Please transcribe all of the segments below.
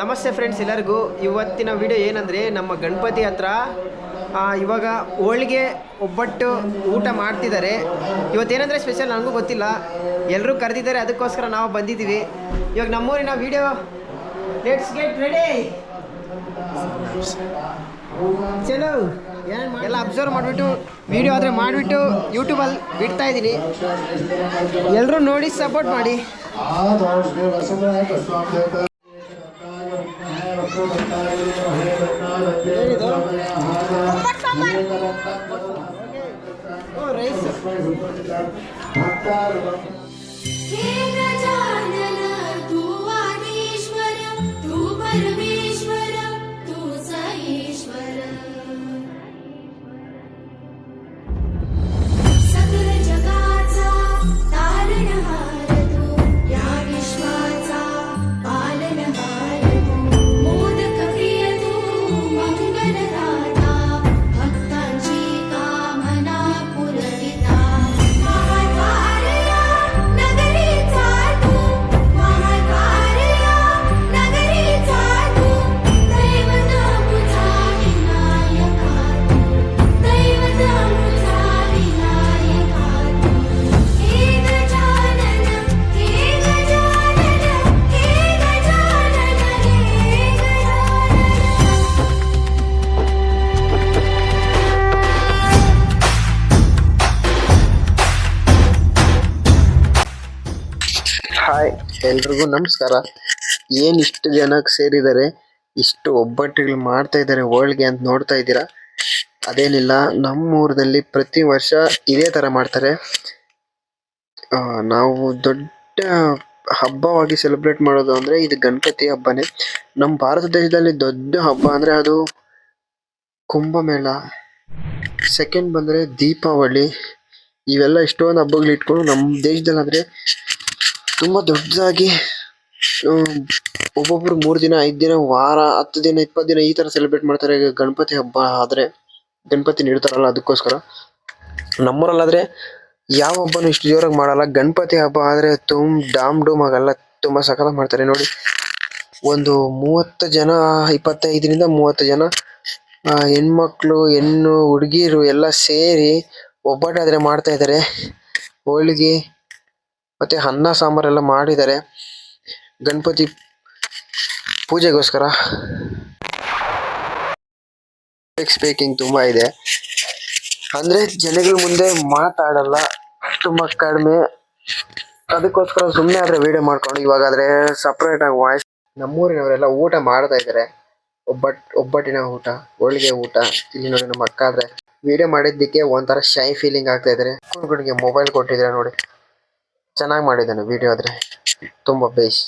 ನಮಸ್ತೆ ಫ್ರೆಂಡ್ಸ್ ಎಲ್ಲರಿಗೂ. ಇವತ್ತಿನ ವಿಡಿಯೋ ಏನಂದರೆ, ನಮ್ಮ ಗಣಪತಿ ಹತ್ರ ಇವಾಗ ಹೋಳಿಗೆ, ಒಬ್ಬಟ್ಟು, ಊಟ ಮಾಡ್ತಿದ್ದಾರೆ. ಇವತ್ತೇನಂದರೆ ಸ್ಪೆಷಲ್ ನನಗೂ ಗೊತ್ತಿಲ್ಲ. ಎಲ್ಲರೂ ಕರೆದಿದ್ದಾರೆ, ಅದಕ್ಕೋಸ್ಕರ ನಾವು ಬಂದಿದ್ದೀವಿ. ಇವಾಗ ನಮ್ಮೂರಿನ ವಿಡಿಯೋ ಲೆಟ್ಸ್ ಗೆಟ್ ರೆಡಿ ಚಲೋ ಎಲ್ಲ ಅಬ್ಸರ್ವ್ ಮಾಡಿಬಿಟ್ಟು ವಿಡಿಯೋ ಆದರೆ ಮಾಡಿಬಿಟ್ಟು ಯೂಟ್ಯೂಬಲ್ಲಿ ಬಿಡ್ತಾ ಇದ್ದೀನಿ. ಎಲ್ಲರೂ ನೋಡಿ ಸಪೋರ್ಟ್ ಮಾಡಿ. ಓ ಹಾಯ್, ಎಲ್ರಿಗೂ ನಮಸ್ಕಾರ. ಏನು ಇಷ್ಟು ಜನಕ್ಕೆ ಸೇರಿದ್ದಾರೆ ಇಷ್ಟು ಒಬ್ಬಟ್ಟುಗಳು ಮಾಡ್ತಾ ಇದ್ದಾರೆ ಹೋಳಿಗೆ ಅಂತ ನೋಡ್ತಾ ಇದ್ದೀರಾ? ಅದೇನಿಲ್ಲ ನಮ್ಮ ಊರಲ್ಲಿ ಪ್ರತಿ ವರ್ಷ ಇದೇ ಥರ ಮಾಡ್ತಾರೆ. ನಾವು ದೊಡ್ಡ ಹಬ್ಬವಾಗಿ ಸೆಲೆಬ್ರೇಟ್ ಮಾಡೋದು ಅಂದರೆ ಇದು ಗಣಪತಿ ಹಬ್ಬನೇ. ನಮ್ಮ ಭಾರತ ದೇಶದಲ್ಲಿ ದೊಡ್ಡ ಹಬ್ಬ ಅಂದರೆ ಅದು ಕುಂಭಮೇಳ. ಸೆಕೆಂಡ್ ಬಂದರೆ ದೀಪಾವಳಿ. ಇವೆಲ್ಲ ಇಷ್ಟೊಂದು ಹಬ್ಬಗಳು ಇಟ್ಕೊಂಡು ನಮ್ಮ ದೇಶದಲ್ಲಿ ಅಂದರೆ ತುಂಬ ದೊಡ್ಡದಾಗಿ ಒಬ್ಬೊಬ್ರು ಮೂರು ದಿನ, ಐದು ದಿನ, ವಾರ, ಹತ್ತು ದಿನ, ಇಪ್ಪತ್ತು ದಿನ ಈ ಥರ ಸೆಲೆಬ್ರೇಟ್ ಮಾಡ್ತಾರೆ. ಗಣಪತಿ ಹಬ್ಬ ಆದರೆ ಗಣಪತಿ ನೀಡ್ತಾರಲ್ಲ ಅದಕ್ಕೋಸ್ಕರ. ನಮ್ಮೂರಲ್ಲಾದರೆ ಯಾವ ಹಬ್ಬನೂ ಇಷ್ಟು ಜೋರಾಗಿ ಮಾಡಲ್ಲ. ಗಣಪತಿ ಹಬ್ಬ ಆದರೆ ತುಂಬ ಡಾಮ್ ಡೂಮ್ ಆಗಲ್ಲ ತುಂಬ ಸಖತ್ತಾಗಿ ಮಾಡ್ತಾರೆ. ನೋಡಿ, ಒಂದು ಮೂವತ್ತು ಜನ, ಇಪ್ಪತ್ತೈದರಿಂದ ಮೂವತ್ತು ಜನ ಹೆಣ್ಮಕ್ಳು, ಹೆಣ್ಣು, ಹುಡುಗಿರು ಎಲ್ಲ ಸೇರಿ ಒಬ್ಬಟ್ಟಾದರೆ ಮಾಡ್ತಾ ಇದ್ದಾರೆ. ಹೋಳಿಗೆ ಮತ್ತೆ ಅನ್ನ ಸಾಂಬಾರೆಲ್ಲ ಮಾಡಿದ್ದಾರೆ. ಗಣಪತಿ ಪೂಜೆಗೋಸ್ಕರ. ಸ್ಪೀಕಿಂಗ್ ತುಂಬಾ ಇದೆ. ಅಂದ್ರೆ ಜನಗಳ ಮುಂದೆ ಮಾತಾಡಲ್ಲ, ತುಂಬಾ ಕಡಿಮೆ. ಅದಕ್ಕೋಸ್ಕರ ಸುಮ್ಮನೆ ಆದ್ರೆ ವಿಡಿಯೋ ಮಾಡ್ಕೊಂಡು, ಇವಾಗಾದ್ರೆ ಸಪ್ರೇಟ್ ಆಗಿ ವಾಯ್ಸ್ ನಮ್ಮೂರಿನವರೆಲ್ಲ ಊಟ ಮಾಡ್ತಾ ಇದ್ದಾರೆ. ಒಬ್ಬಟ್, ಒಬ್ಬಟ್ಟಿನ ಊಟ, ಹೋಳಿಗೆ ಊಟ, ಇಲ್ಲಿ ನೋಡಿ ನಮ್ಮ ಅಕ್ಕ ಆದ್ರೆ ವಿಡಿಯೋ ಮಾಡಿದ್ದಕ್ಕೆ ಒಂಥರ ಶೈ ಫೀಲಿಂಗ್ ಆಗ್ತಾ ಇದ್ದಾರೆ. ಮೊಬೈಲ್ ಕೊಟ್ಟಿದ್ದಾರೆ ನೋಡಿ. ಚೆನ್ನಾಗಿ ಮಾಡಿದ್ದಾನೆ ವಿಡಿಯೋ ಆದರೆ. ತುಂಬ ಬೇಸ್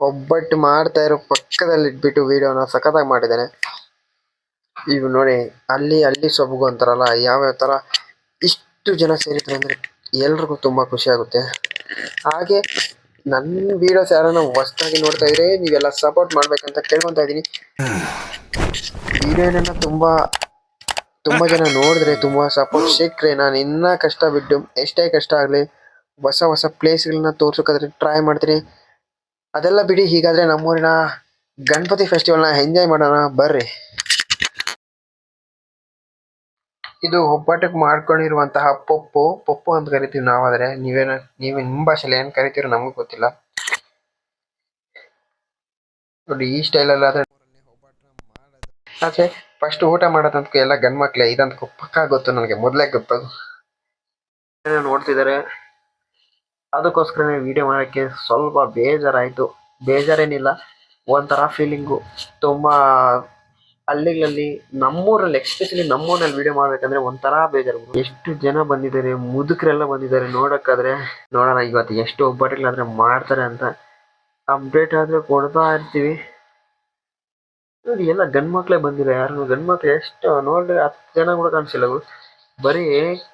ಒಬ್ಬಟ್ಟು ಮಾಡ್ತಾ ಇರೋ ಪಕ್ಕದಲ್ಲಿ ಇಟ್ಬಿಟ್ಟು ವಿಡಿಯೋನ ಸಖತ್ತಾಗಿ ಮಾಡಿದ್ದಾನೆ. ಈಗ ನೋಡಿ, ಅಲ್ಲಿ ಅಲ್ಲಿ ಸೊಬಗು ಅಂತಾರಲ್ಲ, ಯಾವ್ಯಾವ ಥರ ಇಷ್ಟು ಜನ ಸೇರಿದ್ರು ಅಂದರೆ ಎಲ್ರಿಗೂ ತುಂಬ ಖುಷಿ ಆಗುತ್ತೆ. ಹಾಗೆ ನನ್ನ ವೀಡಿಯೋಸ್ ಯಾರನ್ನ ಹೊಸದಾಗಿ ನೋಡ್ತಾ ಇದ್ರೆ ನೀವೆಲ್ಲ ಸಪೋರ್ಟ್ ಮಾಡ್ಬೇಕಂತ ಕೇಳ್ಕೊತಾ ಇದ್ದೀನಿ. ವಿಡಿಯೋನ ತುಂಬ ತುಂಬ ಜನ ನೋಡಿದ್ರೆ ತುಂಬ ಸಪೋರ್ಟ್ ಸಿಕ್ಕರೆ ನಾನು ಇನ್ನೂ ಕಷ್ಟ ಬಿಟ್ಟು ಎಷ್ಟೇ ಕಷ್ಟ ಆಗ್ಲಿ ಹೊಸ ಹೊಸ ಪ್ಲೇಸ್ಗಳನ್ನ ತೋರ್ಸೋಕಾದ್ರೆ ಟ್ರೈ ಮಾಡ್ತೀನಿ. ಅದೆಲ್ಲ ಬಿಡಿ, ಹೀಗಾದ್ರೆ ನಮ್ಮೂರಿನ ಗಣಪತಿ ಫೆಸ್ಟಿವಲ್ನ ಎಂಜಾಯ್ ಮಾಡೋಣ, ಬರ್ರಿ. ಇದು ಒಬ್ಬಟ್ಟಕ್ಕೆ ಮಾಡ್ಕೊಂಡಿರುವಂತಹ ಪಪ್ಪು. ಪಪ್ಪು ಅಂತ ಕರಿತೀವಿ ನಾವಾದ್ರೆ. ನೀವೇನ, ನೀವು ನಿಮ್ಮ ಭಾಷೆಯಲ್ಲಿ ಏನು ಕರಿತೀರೋ ನಮಗೂ ಗೊತ್ತಿಲ್ಲ. ನೋಡಿ, ಈ ಸ್ಟೈಲಲ್ಲಿ ಆದ್ರೆ ಆದ್ರೆ ಫಸ್ಟ್ ಊಟ ಮಾಡೋದಂತೂ ಎಲ್ಲ ಗಂಡ್ಮಕ್ಳೆ. ಇದಂತೂ ಪಕ್ಕ ಗೊತ್ತು ನನಗೆ. ಮೊದಲೇ ಗೊತ್ತು. ನೋಡ್ತಿದ್ದಾರೆ ಅದಕ್ಕೋಸ್ಕರನೇ ವಿಡಿಯೋ ಮಾಡೋಕ್ಕೆ ಸ್ವಲ್ಪ ಬೇಜಾರಾಯಿತು. ಬೇಜಾರೇನಿಲ್ಲ, ಒಂಥರ ಫೀಲಿಂಗು ತುಂಬ ಹಳ್ಳಿಗಳಲ್ಲಿ ನಮ್ಮೂರಲ್ಲಿ ಎಕ್ಸ್ಪೆಷಲಿ ನಮ್ಮೂರಲ್ಲಿ ವಿಡಿಯೋ ಮಾಡ್ಬೇಕಂದ್ರೆ ಒಂಥರ ಬೇಜಾರು. ಎಷ್ಟು ಜನ ಬಂದಿದ್ದಾರೆ, ಮುದುಕರೆಲ್ಲ ಬಂದಿದ್ದಾರೆ ನೋಡೋಕ್ಕಾದ್ರೆ. ನೋಡೋಣ, ಇವತ್ತು ಎಷ್ಟು ಒಬ್ಬಟ್ಟಿಗಳಾದರೆ ಮಾಡ್ತಾರೆ ಅಂತ ಅಪ್ಡೇಟ್ ಆದರೆ ಕೊಡ್ತಾ ಇರ್ತೀವಿ. ನೋಡಿ, ಎಲ್ಲ ಗಂಡು ಮಕ್ಕಳೇ ಬಂದಿಲ್ಲ ಯಾರು ಗಂಡು ಎಷ್ಟು ನೋಡಿದ್ರೆ ಹತ್ತು ಜನ ಕೂಡ ಕಾಣಿಸಿಲ್ಲ. ಬರೀ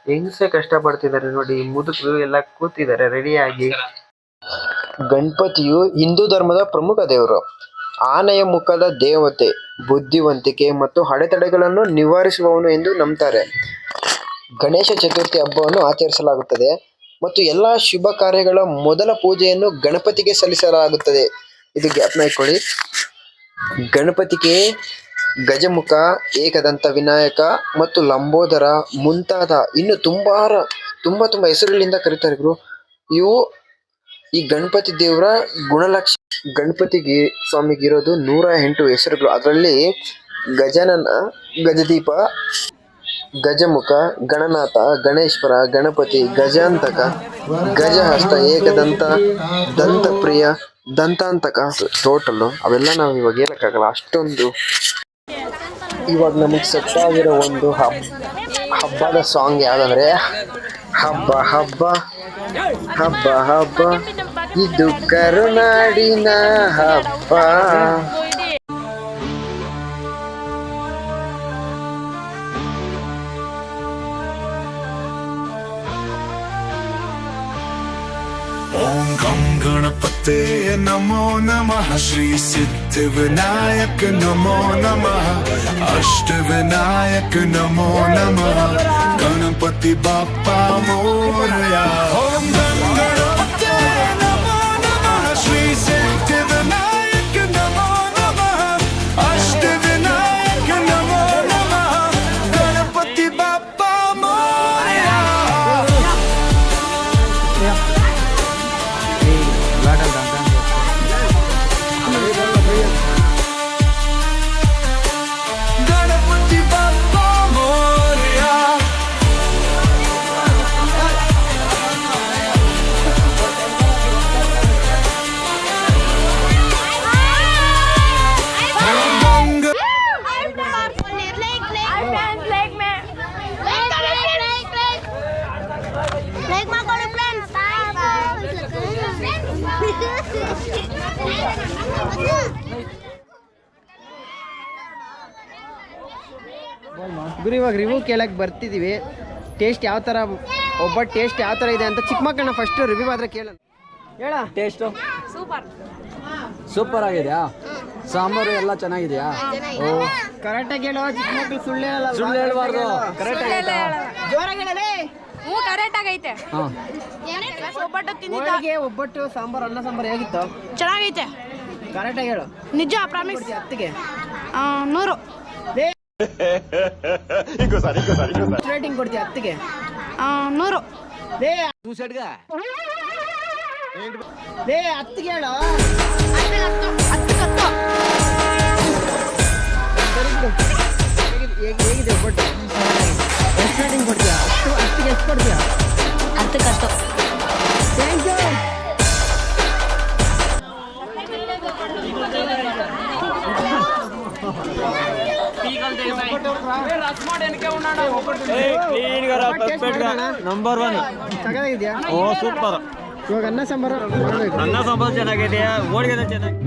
ಹೆಂಗಸೆ ಕಷ್ಟ ಪಡ್ತಿದ್ದಾರೆ ನೋಡಿ, ಮುದುಕರು ಎಲ್ಲ ಕೂತಿದ್ದಾರೆ ರೆಡಿಯಾಗಿ ಗಣಪತಿಯು ಹಿಂದೂ ಧರ್ಮದ ಪ್ರಮುಖ ದೇವರು. ಆನೆಯ ಮುಖದ ದೇವತೆ, ಬುದ್ಧಿವಂತಿಕೆ ಮತ್ತು ಅಡೆತಡೆಗಳನ್ನು ನಿವಾರಿಸುವವನು ಎಂದು ನಂಬ್ತಾರೆ. ಗಣೇಶ ಚತುರ್ಥಿ ಹಬ್ಬವನ್ನು ಆಚರಿಸಲಾಗುತ್ತದೆ ಮತ್ತು ಎಲ್ಲ ಶುಭ ಕಾರ್ಯಗಳ ಮೊದಲ ಪೂಜೆಯನ್ನು ಗಣಪತಿಗೆ ಸಲ್ಲಿಸಲಾಗುತ್ತದೆ. ಇದು ಜ್ಞಾಪನ ಇಟ್ಕೊಳ್ಳಿ ಗಣಪತಿಗೆ ಗಜಮುಖ, ಏಕದಂತ ವಿನಾಯಕ ಮತ್ತು ಲಂಬೋದರ ಮುಂತಾದ ಇನ್ನು ತುಂಬಾರ ತುಂಬಾ ತುಂಬಾ ಹೆಸರುಗಳಿಂದ ಕರೀತಾರೆ ಗುರು. ಇವು ಈ ಗಣಪತಿ ದೇವರ ಗುಣಲಕ್ಷ ಗಣಪತಿಗೆ ಸ್ವಾಮಿಗೆ ಇರೋದು ನೂರ ಎಂಟು ಹೆಸರುಗಳು. ಅದರಲ್ಲಿ ಗಜನನ, ಗಜದೀಪ, ಗಜಮುಖ, ಗಣನಾಥ, ಗಣೇಶ್ವರ, ಗಣಪತಿ, ಗಜಾಂತಕ, ಗಜಹಸ್ತ, ಏಕದಂತ, ದಂತಪ್ರಿಯ, ದಂತಾಂತಕ. ಟೋಟಲ್ ಅವೆಲ್ಲ ನಾವು ಇವಾಗ ಹೇಳಕ್ಕಾಗಲ್ಲ. ಅಷ್ಟೊಂದು ಇವಾಗ ನಮಗೆ ಸೆಟ್ ಆಗಿರೋ ಒಂದು ಹಬ್ಬ ಹಬ್ಬದ ಸಾಂಗ್ ಯಾವುದಂದ್ರೆ, ಹಬ್ಬ ಹಬ್ಬ ಹಬ್ಬ ಹಬ್ಬ. ಇದು ಕರುನಾಡಿನ ಹಬ್ಬ. ಶಿವಾಯ ನಮೋ ನಮಃ ಶ್ರೀ ಸಿದ್ಧ ವಿನಾಯಕ ನಮೋ ನಮಃ ಅಷ್ಟ ವಿನಾಯಕ ನಮೋ ನಮಃ ಗಣಪತಿ ಬಾಪ್ಪ ಮೋರಯ ಇವಾಗ ರಿವ್ಯೂ ಕೇಳಕ್ಕೆ ಬರ್ತಿದ್ದೀವಿ ಟೇಸ್ಟ್ ಯಾವ ಥರ ಒಬ್ಬ ಟೇಸ್ಟ್ ಯಾವ ಥರ ಇದೆ ಅಂತ ಚಿಕ್ಕ ಮಕ್ಕಳನ್ನ ಫಸ್ಟ್ ರಿವ್ಯೂ ಆದರೆ ಕೇಳೋಣ. ಹೇಳ. Taste super. ಆಗಿದೆಯಾ? ಸಾಂಬಾರು ಎಲ್ಲ ಚೆನ್ನಾಗಿದೆಯಾ? ಓ. ಕರೆಕ್ಟಾಗಿ ಹೇಳೋ ಚಿಕ್ಕ ಮಕ್ಕಳು ಸುಳ್ಳು ಹೇಳಲ್ಲ. ಸುಳ್ಳು ಹೇಳ್ಬಾರ್ದು. ಕರೆಕ್ಟ್ ಆಗೈತಾ ಜೋರಾಗಿ ಹೇಳಲೇ. ಹ್ಞೂ ಕರೆಕ್ಟ್ ಆಗೈತೆ. ಹಾಂ. ಒಬ್ಬಟ್ಟು ತಿಂದಿದ್ದ. ಹೋಳಿಗೆ ಒಬ್ಬಟ್ಟು ಸಾಂಬಾರು ಅನ್ನ ಸಾಂಬಾರು ಹೇಗಿತ್ತು? ಚೆನ್ನಾಗೈತೆ. ಕರೆಕ್ಟಾಗಿ ಹೇಳು. ನಿಜ ಪ್ರಾಮಿಸ್ ಹತ್ತಿಗೆ? ನೂರು. ರೇಟಿಂಗ್ ಕೊಡ್ತೀಯ ಹತ್ತಿಗೆ ಆ, ನೂರು ಲೇ ಲೇ ಹತ್ತಿಗೆ ಹೇಳು ಹತ್ತು ಹತ್ತು ನಂಬರ್ ಒನ್ ಓ ಸೂಪರ್. ಇವಾಗ ಅನ್ನ ಸಾಂಬಾರು ಅನ್ನ ಸಾಂಬಾರು ಚೆನ್ನಾಗಿದೆಯಾ ಹೋಳಿಗೆ ಚೆನ್ನಾಗಿ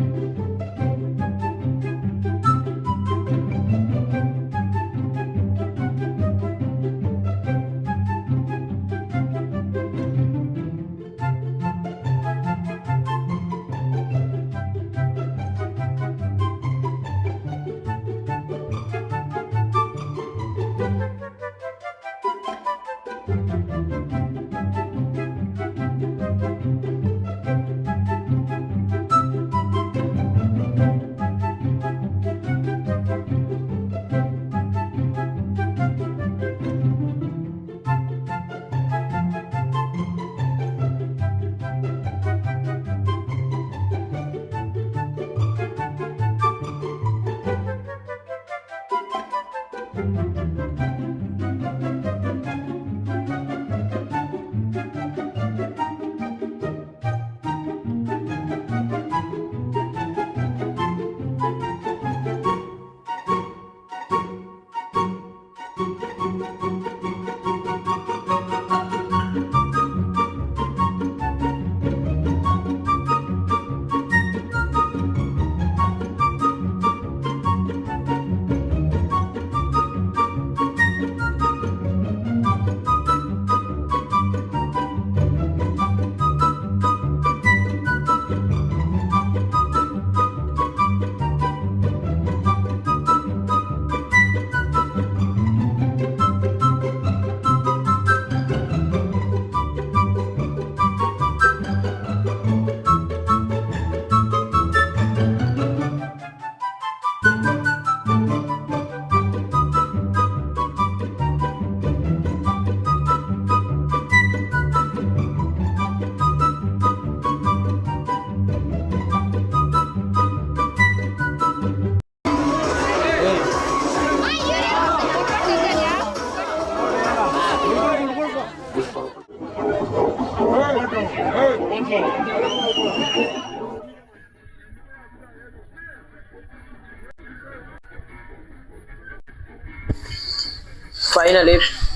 ಫೈನಲಿ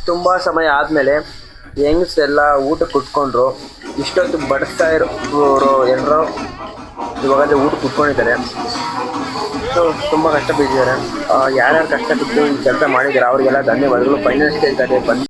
ತುಂಬ ಸಮಯ ಆದಮೇಲೆ ಎಲ್ಲ ಊಟ ಕುತ್ಕೊಂಡ್ರು. ಇಷ್ಟೊತ್ತು ಬಡಿಸ್ತಾ ಇರೋರು ಎಲ್ಲರೂ ಇವಾಗ ಊಟ ಕುತ್ಕೊಂಡಿದ್ದಾರೆ. ಸೊ ತುಂಬ ಕಷ್ಟ ಬಿದ್ದಿದ್ದಾರೆ ಯಾರ್ಯಾರು ಕಷ್ಟ ಬಿದ್ದು ಕೆಲಸ ಮಾಡಿದ್ದಾರೆ, ಅವರಿಗೆಲ್ಲ ಧನ್ಯವಾದಗಳು. ಫೈನಲ್ ಸ್ಟೇಜ್ ಬಂದು